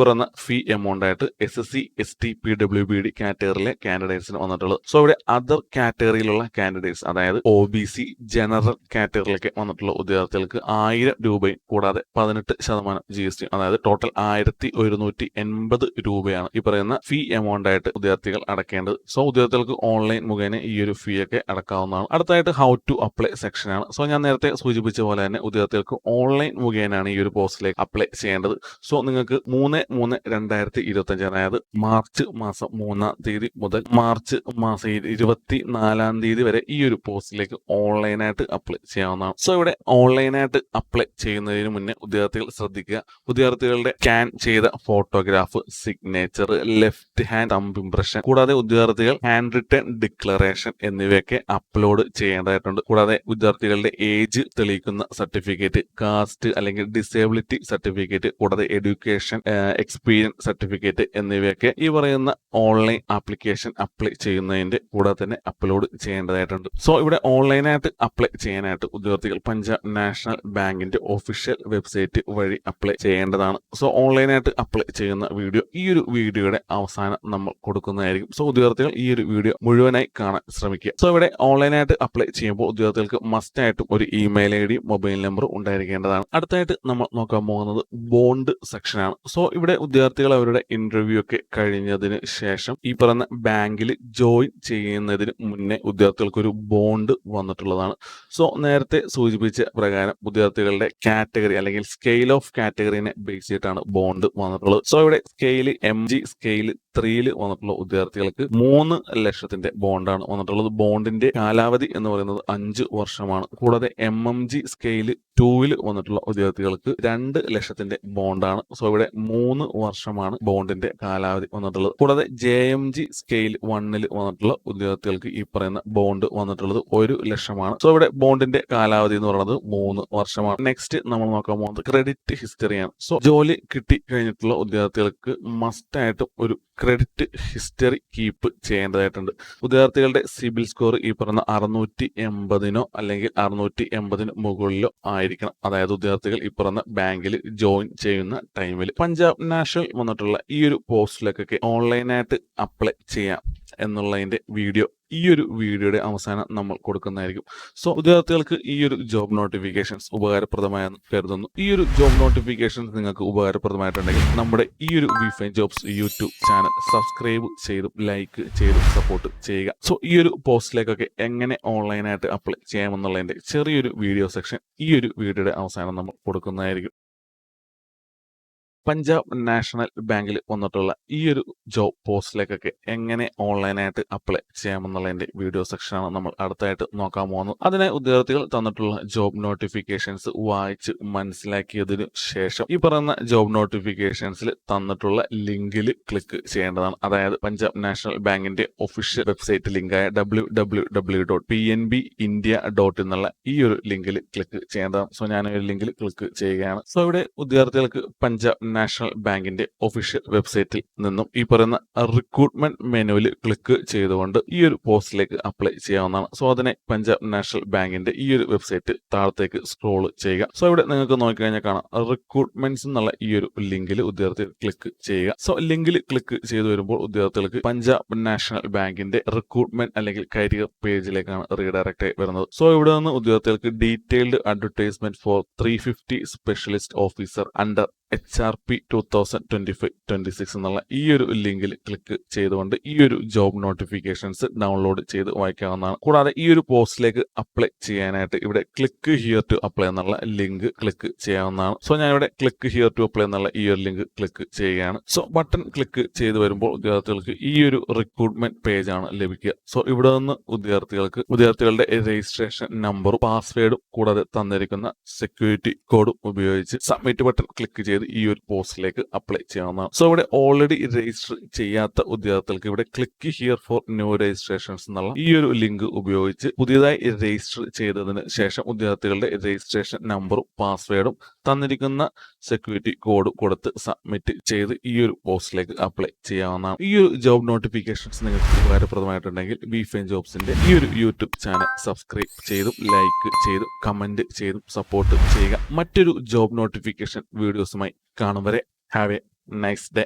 ഫീ എമൗണ്ട് ആയിട്ട് S S C S T P W B D കാറ്റഗറിയിലെ കാൻഡിഡേറ്റ്സിന് വന്നിട്ടുള്ളത്. സോ ഇവിടെ അതർ കാറ്റഗറിയിലുള്ള കാൻഡിഡേറ്റ്സ് അതായത് ഒ ബി സി ജനറൽ കാറ്റഗറിയിലേക്ക് വന്നിട്ടുള്ള ഉദ്യോഗാർത്ഥികൾക്ക് ആയിരം രൂപയും കൂടാതെ പതിനെട്ട് ശതമാനം ജി എസ് ടി അതായത് ടോട്ടൽ ആയിരത്തി ഒരുന്നൂറ്റി എൺപത് രൂപയാണ് ഈ പറയുന്ന ഫീ എമൗണ്ട് ആയിട്ട് ഉദ്യോഗാർത്ഥികൾ അടക്കേണ്ടത്. സോ ഉദ്യോഗാർത്ഥികൾക്ക് ഓൺലൈൻ മുഖേന ഈ ഒരു ഫീ ഒക്കെ അടക്കാവുന്നതാണ്. അടുത്തായിട്ട് ഹൗ ടു അപ്ലൈ സെക്ഷനാണ് സോ ഞാൻ നേരത്തെ സൂചിപ്പിച്ച പോലെ തന്നെ ഉദ്യോഗാർത്ഥികൾക്ക് ഓൺലൈൻ മുഖേനയാണ് ഈ ഒരു പോസ്റ്റിലേക്ക് അപ്ലൈ ചെയ്യേണ്ടത്. സോ നിങ്ങൾക്ക് മൂന്ന് മൂന്ന് രണ്ടായിരത്തി ഇരുപത്തി അഞ്ച് അതായത് മാർച്ച് മാസം മൂന്നാം തീയതി മുതൽ മാർച്ച് മാസം ഇരുപത്തി നാലാം തീയതി വരെ ഈ ഒരു പോസ്റ്റിലേക്ക് ഓൺലൈനായിട്ട് അപ്ലൈ ചെയ്യാവുന്നതാണ്. സോ ഇവിടെ ഓൺലൈനായിട്ട് അപ്ലൈ ചെയ്യുന്നതിന് മുന്നേ ഉദ്യോഗാർത്ഥികൾ ശ്രദ്ധിക്കുക. ഉദ്യോഗാർത്ഥികളുടെ സ്കാൻ ചെയ്ത photograph signature left hand thumb impression കൂടാതെ ഉദ്യോഗാർത്ഥികൾ ഹാൻഡ് റിട്ടേൺ ഡിക്ലറേഷൻ എന്നിവയൊക്കെ അപ്ലോഡ് ചെയ്യേണ്ടതായിട്ടുണ്ട്. കൂടാതെ വിദ്യാർത്ഥികളുടെ ഏജ് തെളിയിക്കുന്ന സർട്ടിഫിക്കറ്റ് കാസ്റ്റ് അല്ലെങ്കിൽ ഡിസേബിലിറ്റി സർട്ടിഫിക്കറ്റ് കൂടാതെ എഡ്യൂക്കേഷൻ എക്സ്പീരിയൻസ് സർട്ടിഫിക്കറ്റ് എന്നിവയൊക്കെ ഈ പറയുന്ന ഓൺലൈൻ ആപ്ലിക്കേഷൻ അപ്ലൈ ചെയ്യുന്നതിന്റെ കൂടെ തന്നെ അപ്ലോഡ് ചെയ്യേണ്ടതായിട്ടുണ്ട്. സോ ഇവിടെ ഓൺലൈനായിട്ട് അപ്ലൈ ചെയ്യാനായിട്ട് ഉദ്യോഗാർത്ഥികൾ പഞ്ചാബ് നാഷണൽ ബാങ്കിന്റെ ഒഫീഷ്യൽ വെബ്സൈറ്റ് വഴി അപ്ലൈ ചെയ്യേണ്ടതാണ്. സോ ഓൺലൈനായിട്ട് അപ്ലൈ ചെയ്യുന്ന വീഡിയോ ഈ ഒരു വീഡിയോയുടെ അവസാനം നമ്മൾ കൊടുക്കുന്നതായിരിക്കും. സോ ഉദ്യോഗാർത്ഥികൾ ഈ ഒരു വീഡിയോ മുഴുവനായി കാണാൻ ശ്രമിക്കുക. സോ ഇവിടെ ഓൺലൈനായിട്ട് അപ്ലൈ ചെയ്യുമ്പോൾ ഉദ്യോഗാർത്ഥികൾക്ക് മസ്റ്റ് ആയിട്ടും ഒരു email I D mobile number ഉണ്ടായിരിക്കേണ്ടതാണ്. അടുത്തായിട്ട് നമ്മൾ നോക്കാൻ പോകുന്നത് ബോണ്ട് സെക്ഷനാണ് സോ ഇവിടെ ഉദ്യോഗാർത്ഥികൾ അവരുടെ ഇന്റർവ്യൂ ഒക്കെ കഴിഞ്ഞതിന് ശേഷം ഈ പറഞ്ഞ ബാങ്കിൽ ജോയിൻ ചെയ്യുന്നതിന് മുന്നേ ഉദ്യോഗാർത്ഥികൾക്ക് ഒരു ബോണ്ട് വന്നിട്ടുള്ളതാണ്. സോ നേരത്തെ സൂചിപ്പിച്ച പ്രകാരം ഉദ്യോഗാർത്ഥികളുടെ കാറ്റഗറി അല്ലെങ്കിൽ സ്കെയിൽ ഓഫ് കാറ്റഗറിനെ ബേസ് ചെയ്തിട്ടാണ് ബോണ്ട് വന്നിട്ടുള്ളത്. സോ ഇവിടെ സ്കെയിൽ എം ജി സ്കെയിൽ ത്രീയിൽ വന്നിട്ടുള്ള ഉദ്യോഗാർത്ഥികൾക്ക് മൂന്ന് ലക്ഷത്തിന്റെ ബോണ്ടാണ് വന്നിട്ടുള്ളത്. ബോണ്ടിന്റെ കാലാവധി എന്ന് പറയുന്നത് അഞ്ച് വർഷമാണ്. കൂടാതെ എം എം ജി സ്കെയിൽ ടൂവിൽ വന്നിട്ടുള്ള ഉദ്യോഗാർത്ഥികൾക്ക് രണ്ട് ലക്ഷത്തിന്റെ ബോണ്ടാണ്. സോ ഇവിടെ മൂന്ന് വർഷമാണ് ബോണ്ടിന്റെ കാലാവധി വന്നിട്ടുള്ളത്. കൂടാതെ ജെ എം ജി സ്കെയിൽ വണ്ണിൽ വന്നിട്ടുള്ള ഉദ്യോഗാർത്ഥികൾക്ക് ഈ പറയുന്ന ബോണ്ട് വന്നിട്ടുള്ളത് ഒരു ലക്ഷമാണ്. സോ ഇവിടെ ബോണ്ടിന്റെ കാലാവധി എന്ന് പറയുന്നത് മൂന്ന് വർഷമാണ്. നെക്സ്റ്റ് നമ്മൾ നോക്കാൻ പോകുന്നത് ക്രെഡിറ്റ് ഹിസ്റ്ററിയാണ് സോ ജോലി കിട്ടി കഴിഞ്ഞിട്ടുള്ള ഉദ്യോഗാർത്ഥികൾക്ക് മസ്റ്റായിട്ടും ഒരു ക്രെഡിറ്റ് ഹിസ്റ്ററി കീപ്പ് ചെയ്യേണ്ടതായിട്ടുണ്ട്. വിദ്യാർത്ഥികളുടെ സിബിൽ സ്കോർ ഈ പറഞ്ഞ അറുന്നൂറ്റി എൺപതിനോ അല്ലെങ്കിൽ അറുന്നൂറ്റി എൺപതിന് മുകളിലോ ആയിരിക്കണം. അതായത് വിദ്യാർത്ഥികൾ ഈ പറഞ്ഞ ബാങ്കിൽ ജോയിൻ ചെയ്യുന്ന ടൈമിൽ പഞ്ചാബ് നാഷണൽ വന്നിട്ടുള്ള ഈ ഒരു പോസ്റ്റിലേക്കൊക്കെ ഓൺലൈനായിട്ട് അപ്ലൈ ചെയ്യാം എന്നുള്ളതിന്റെ വീഡിയോ ഈ ഒരു വീഡിയോയുടെ അവസാനം നമ്മൾ കൊടുക്കുന്നതായിരിക്കും. സോ ഉദ്യോഗാർത്ഥികൾക്ക് ഈ ഒരു ജോബ് നോട്ടിഫിക്കേഷൻസ് ഉപകാരപ്രദമായെന്ന് കരുതുന്നു. ഈ ഒരു ജോബ് നോട്ടിഫിക്കേഷൻസ് നിങ്ങൾക്ക് ഉപകാരപ്രദമായിട്ടുണ്ടെങ്കിൽ നമ്മുടെ ഈ ഒരു വിഫൈൻ ജോബ്സ് യൂട്യൂബ് ചാനൽ സബ്സ്ക്രൈബ് ചെയ്തും ലൈക്ക് ചെയ്തും സപ്പോർട്ട് ചെയ്യുക. സോ ഈ ഒരു പോസ്റ്റിലേക്കൊക്കെ എങ്ങനെ ഓൺലൈനായിട്ട് അപ്ലൈ ചെയ്യാമെന്നുള്ളതിന്റെ ചെറിയൊരു വീഡിയോ സെക്ഷൻ ഈ ഒരു വീഡിയോയുടെ അവസാനം നമ്മൾ കൊടുക്കുന്നതായിരിക്കും. പഞ്ചാബ് നാഷണൽ ബാങ്കിൽ വന്നിട്ടുള്ള ഈ ഒരു ജോബ് പോസ്റ്റിലേക്കൊക്കെ എങ്ങനെ ഓൺലൈനായിട്ട് അപ്ലൈ ചെയ്യാമെന്നുള്ളതിന്റെ വീഡിയോ സെക്ഷനാണ് നമ്മൾ അടുത്തായിട്ട് നോക്കാൻ പോകുന്നത്. അതിനെ ഉദ്യോഗാർത്ഥികൾ തന്നിട്ടുള്ള ജോബ് നോട്ടിഫിക്കേഷൻസ് വായിച്ച് മനസ്സിലാക്കിയതിനു ശേഷം ഈ പറയുന്ന ജോബ് നോട്ടിഫിക്കേഷൻസിൽ തന്നിട്ടുള്ള ലിങ്കിൽ ക്ലിക്ക് ചെയ്യേണ്ടതാണ്. അതായത് പഞ്ചാബ് നാഷണൽ ബാങ്കിന്റെ official website ലിങ്കായ W W W dot P N B India dot എന്നുള്ള ഈ ഒരു ലിങ്കിൽ ക്ലിക്ക് ചെയ്യേണ്ടതാണ്. സോ ഞാൻ ഒരു ലിങ്കിൽ ക്ലിക്ക് ചെയ്യുകയാണ്. സോ ഇവിടെ ഉദ്യോഗാർത്ഥികൾക്ക് പഞ്ചാബ് നാഷണൽ ബാങ്കിന്റെ ഒഫീഷ്യൽ വെബ്സൈറ്റിൽ നിന്നും ഈ പറയുന്ന റിക്രൂട്ട്മെന്റ് മെനുവിൽ ക്ലിക്ക് ചെയ്തുകൊണ്ട് ഈ ഒരു പോസ്റ്റിലേക്ക് അപ്ലൈ ചെയ്യാവുന്നതാണ്. സോ അതിനെ പഞ്ചാബ് നാഷണൽ ബാങ്കിന്റെ ഈ ഒരു വെബ്സൈറ്റ് താഴത്തേക്ക് സ്ക്രോൾ ചെയ്യുക. സോ ഇവിടെ നിങ്ങൾക്ക് നോക്കിക്കഴിഞ്ഞാൽ കാണാം. റിക്രൂട്ട്മെന്റ്സ് എന്നുള്ള ഈ ഒരു ലിങ്കിൽ ഉദ്യോഗാർത്ഥികൾ ക്ലിക്ക് ചെയ്യുക. സോ ലിങ്കിൽ ക്ലിക്ക് ചെയ്തു വരുമ്പോൾ ഉദ്യോഗാർത്ഥികൾക്ക് പഞ്ചാബ് നാഷണൽ ബാങ്കിന്റെ റിക്രൂട്ട്മെന്റ് അല്ലെങ്കിൽ കരിയർ പേജിലേക്കാണ് റീഡയറക്റ്റ് വരുന്നത്. സോ ഇവിടെ നിന്ന് ഉദ്യോഗാർത്ഥികൾക്ക് detailed advertisement for three fifty specialist officer under H R P two thousand twenty five twenty six എന്നുള്ള ഈ ഒരു ലിങ്കിൽ ക്ലിക്ക് ചെയ്തുകൊണ്ട് ഈ ഒരു ജോബ് നോട്ടിഫിക്കേഷൻസ് ഡൗൺലോഡ് ചെയ്ത് വായിക്കാവുന്നതാണ്. കൂടാതെ ഈ ഒരു പോസ്റ്റിലേക്ക് അപ്ലൈ ചെയ്യാനായിട്ട് ഇവിടെ ക്ലിക്ക് ഹിയർ ടു അപ്ലൈ എന്നുള്ള ലിങ്ക് ക്ലിക്ക് ചെയ്യാവുന്നതാണ്. സോ ഞാൻ ഇവിടെ ക്ലിക്ക് ഹിയർ ടു അപ്ലൈ എന്നുള്ള ഈ ഒരു ലിങ്ക് ക്ലിക്ക് ചെയ്യുകയാണ്. സോ ബട്ടൺ ക്ലിക്ക് ചെയ്ത് വരുമ്പോൾ ഉദ്യോഗാർത്ഥികൾക്ക് ഈ ഒരു റിക്രൂട്ട്മെന്റ് പേജ് ആണ് ലഭിക്കുക. സോ ഇവിടെ നിന്ന് ഉദ്യോഗാർത്ഥികൾക്ക് ഉദ്യോഗാർത്ഥികളുടെ രജിസ്ട്രേഷൻ നമ്പറും പാസ്വേഡും കൂടാതെ തന്നിരിക്കുന്ന സെക്യൂരിറ്റി കോഡും ഉപയോഗിച്ച് സബ്മിറ്റ് ബട്ടൺ ക്ലിക്ക് ചെയ്ത് ഈ ഒരു പോസ്റ്റിലേക്ക് അപ്ലൈ ചെയ്യാവുന്നതാണ്. സോ ഇവിടെ ഓൾറെഡി രജിസ്റ്റർ ചെയ്യാത്ത ഉദ്യോഗാർത്ഥികൾക്ക് ഇവിടെ click here for new registrations എന്നുള്ള ഈ ഒരു ലിങ്ക് ഉപയോഗിച്ച് പുതിയതായി രജിസ്റ്റർ ചെയ്തതിന് ശേഷം ഉദ്യോഗാർത്ഥികളുടെ രജിസ്ട്രേഷൻ നമ്പറും പാസ്വേഡും തന്നിരിക്കുന്ന സെക്യൂരിറ്റി കോഡ് കൊടുത്ത് സബ്മിറ്റ് ചെയ്ത് ഈ ഒരു പോസ്റ്റിലേക്ക് അപ്ലൈ ചെയ്യാവുന്നതാണ്. ഈ ഒരു ജോബ് നോട്ടിഫിക്കേഷൻസ് നിങ്ങൾക്ക് ഉപകാരപ്രദമായിട്ടുണ്ടെങ്കിൽ ബി ഫൈൻ ജോബ്സിന്റെ ഈ ഒരു യൂട്യൂബ് ചാനൽ സബ്സ്ക്രൈബ് ചെയ്തും ലൈക്ക് ചെയ്തും കമന്റ് ചെയ്തും സപ്പോർട്ട് ചെയ്യുക. മറ്റൊരു ജോബ് നോട്ടിഫിക്കേഷൻ വീഡിയോസുമായി കാണും വരെ. Have A nice day